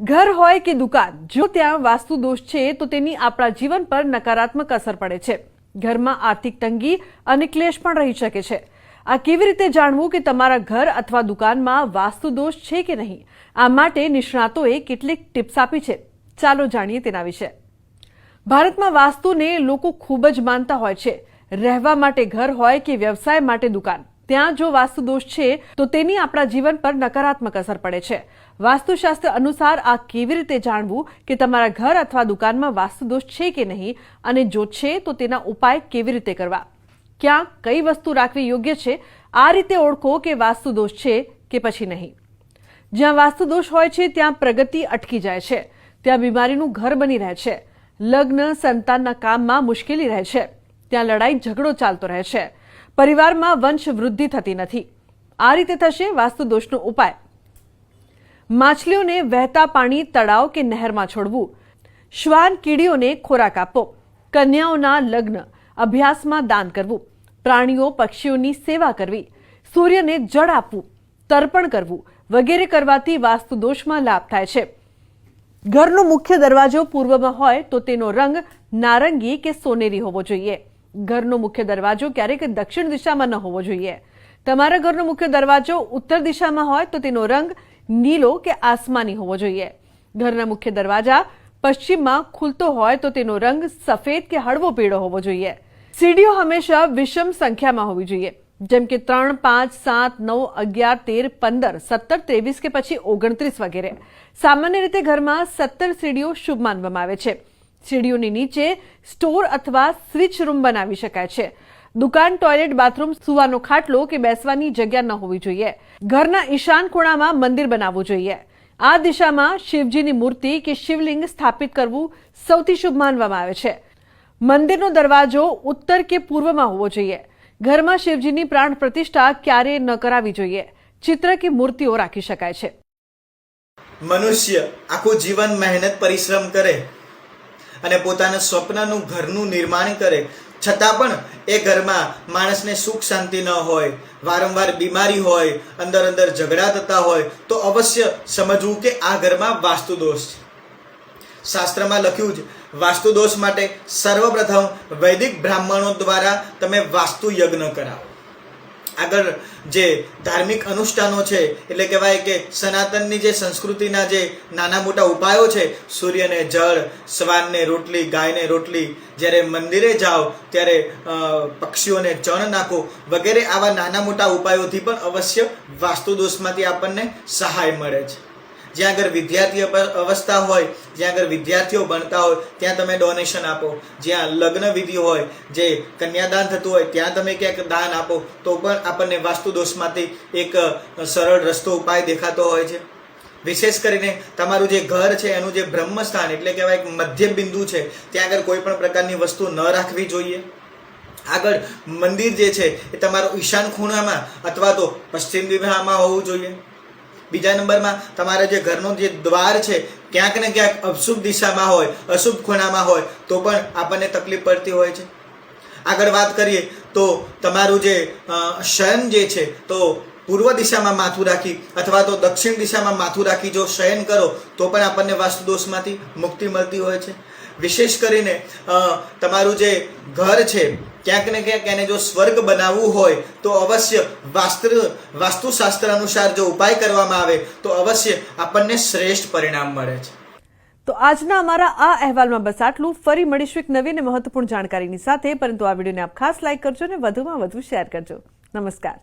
ઘર હોય કે દુકાન, જો ત્યાં વાસ્તુ દોષ છે, તો તેની આપણા જીવન પર નકારાત્મક અસર પડે છે. ઘરમાં આર્થિક તંગી અને ક્લેશ પણ રહી શકે છે. આ કેવી રીતે જાણવું કે તમારા ઘર અથવા દુકાનમાં વાસ્તુ દોષ છે કે નહીં? આ માટે નિષ્ણાતોએ કેટલીક ટિપ્સ આપી છે. ચાલો જાણીએ તેના વિશે. ભારતમાં વાસ્તુને લોકો ખૂબ જ માનતા હોય છે. રહેવા માટે ઘર હોય કે વ્યવસાય માટે દુકાન? ત્યાં જો વાસ્તુ દોષ છે, તો તેની આપણા જીવન પર નકારાત્મક અસર પડે છે. વાસ્તુશાસ્ત્ર અનુસાર આ કેવી રીતે જાણવું કે તમારા ઘર અથવા દુકાનમાં વાસ્તુ દોષ છે કે નહીં અને જો છે, તો તેના ઉપાય કેવી રીતે કરવા? ક્યાં કઈ વસ્તુ રાખવી યોગ્ય છે? આ રીતે ઓળખો કે વાસ્તુ દોષ છે કે પછી નહીં. જ્યાં વાસ્તુ દોષ હોય છે, ત્યાં પ્રગતિ અટકી જાય છે. ત્યાં બીમારીનું ઘર બની રહે છે. લગ્ન, સંતાનના કામમાં મુશ્કેલી રહે છે. ત્યાં લડાઈ, ઝઘડો ચાલતો રહે છે. પરિવારમાં વંશ વૃદ્ધિ થતી નથી. આ રીતે થશે વાસ્તુદોષનો ઉપાય. માછલીઓને વહેતા પાણી, તળાવ કે નહેરમાં છોડવું. શ્વાન કીડીઓને ખોરાક આપવો. કન્યાઓના લગ્ન, અભ્યાસમાં દાન કરવું. પ્રાણીઓ, પક્ષીઓની સેવા કરવી. સૂર્યને જળ આપવું, તર્પણ કરવું વગેરે કરવાથી વાસ્તુદોષમાં લાભ થાય છે. ઘરનો મુખ્ય દરવાજો પૂર્વમાં હોય તો તેનો રંગ નારંગી કે સોનેરી હોવો જોઈએ. ઘરનો મુખ્ય દરવાજો ક્યારેક દક્ષિણ દિશામાં ન હોવો જોઈએ. તમારા ઘરનો મુખ્ય દરવાજો ઉત્તર દિશામાં હોય તો તેનો રંગ નીલો કે આસમાની હોવો જોઈએ. ઘરના મુખ્ય દરવાજા પશ્ચિમમાં ખુલતો હોય તો તેનો રંગ સફેદ કે હળવો પીળો હોવો જોઈએ. સીડીઓ હંમેશા વિષમ સંખ્યામાં હોવી જોઈએ. જેમ કે ત્રણ, પાંચ, સાત, નવ, અગિયાર, તેર, પંદર, સત્તર, ત્રેવીસ કે પછી ઓગણત્રીસ વગેરે. સામાન્ય રીતે ઘરમાં સત્તર સીડીઓ શુભ માનવામાં આવે છે. સીડીઓની નીચે સ્ટોર અથવા સ્વિચ રૂમ બનાવી શકાય છે. દુકાન, ટોયલેટ, બાથરૂમ, સુવાનો ખાટલો કે બેસવાની જગ્યા ન હોવી જોઈએ. ઘરના ઈશાન ખૂણામાં મંદિર બનાવવું જોઈએ. આ દિશામાં શિવજીની મૂર્તિ કે શિવલિંગ સ્થાપિત કરવું સૌથી શુભ માનવામાં આવે છે. મંદિરનો દરવાજો ઉત્તર કે પૂર્વમાં હોવો જોઈએ. ઘરમાં શિવજીની પ્રાણ પ્રતિષ્ઠા ક્યારેય ન કરાવી જોઈએ. ચિત્ર કે મૂર્તિઓ રાખી શકાય છે. મનુષ્ય આખું જીવન મહેનત, પરિશ્રમ કરે અને પોતાના સ્વપ્નનું ઘરનું નિર્માણ કરે. છતાં પણ એ ઘરમાં માણસને સુખ શાંતિ ન હોય, વારંવાર બીમારી હોય, અંદર અંદર ઝઘડા થતા હોય, તો અવશ્ય સમજવું કે આ ઘરમાં વાસ્તુ દોષ છે. શાસ્ત્રમાં લખ્યું છે વાસ્તુ દોષ માટે સર્વપ્રથમ વૈદિક બ્રાહ્મણો દ્વારા તમે વાસ્તુ યજ્ઞ કરાવો. આગળ જે ધાર્મિક અનુષ્ઠાનો છે, એટલે કહેવાય કે સનાતનની જે સંસ્કૃતિના જે નાના મોટા ઉપાયો છે, સૂર્યને જળ, શ્વાનને રોટલી, ગાયને રોટલી, જ્યારે મંદિરે જાઓ, ત્યારે પક્ષીઓને ચણ નાખો, વગેરે આવા નાના મોટા ઉપાયોથી પણ અવશ્ય વાસ્તુ દોષમાંથી આપણને સહાય મળે છે. જ્યાં આગળ વિદ્યાર્થી અવ- અવસ્થા હોય, જ્યાં આગળ વિદ્યાર્થીઓ ભણતા હોય, ત્યાં તમે ડોનેશન આપો. જ્યાં લગ્ન વિધિ હોય, જે કન્યાદાન થતું હોય, ત્યાં તમે ક્યાંક દાન આપો, તો પણ આપણને વાસ્તુ દોષમાંથી એક સરળ રસ્તો ઉપાય દેખાતો હોય છે. વિશેષ કરીને તમારું જે ઘર છે, એનું જે બ્રહ્મસ્થાન એટલે કહેવાય એક મધ્ય બિંદુ છે, ત્યાં આગળ કોઈ પણ પ્રકારની વસ્તુ ન રાખવી જોઈએ. આગળ મંદિર જે છે, એ તમારું ઈશાન ખૂણામાં અથવા તો પશ્ચિમ દિશામાં હોવું જોઈએ. બીજા નંબરમાં તમારા જે ઘરનો જે દ્વાર છે, ક્યાંક ને ક્યાંક અશુભ દિશામાં હોય, અશુભ ખૂણામાં હોય, તો પણ આપણને તકલીફ પડતી હોય છે. આગળ વાત કરીએ તો તમારું જે શયન જે છે, તો પૂર્વ દિશામાં માથું રાખી અથવા તો દક્ષિણ દિશામાં માથું રાખી જો શયન કરો, તો પણ આપણને વાસ્તુ દોષમાંથી મુક્તિ મળતી હોય છે. વિશેષ કરીને તમારું જે ઘર છે, ક્યાંક ને ક્યાંક એને જો સ્વર્ગ બનાવવું હોય, તો અવશ્ય વાસ્ત્ર, વાસ્તુશાસ્ત્ર અનુસાર જો ઉપાય કરવામાં આવે, તો અવશ્ય આપણને શ્રેષ્ઠ પરિણામ મળે છે. તો આજના અમારા આ અહેવાલમાં બસ આટલું. ફરી મળીશું એક નવી અને મહત્વપૂર્ણ જાણકારીની સાથે. પરંતુ આ વિડીયોને આપ ખાસ લાઇક કરજો અને વધુમાં વધુ શેર કરજો. નમસ્કાર.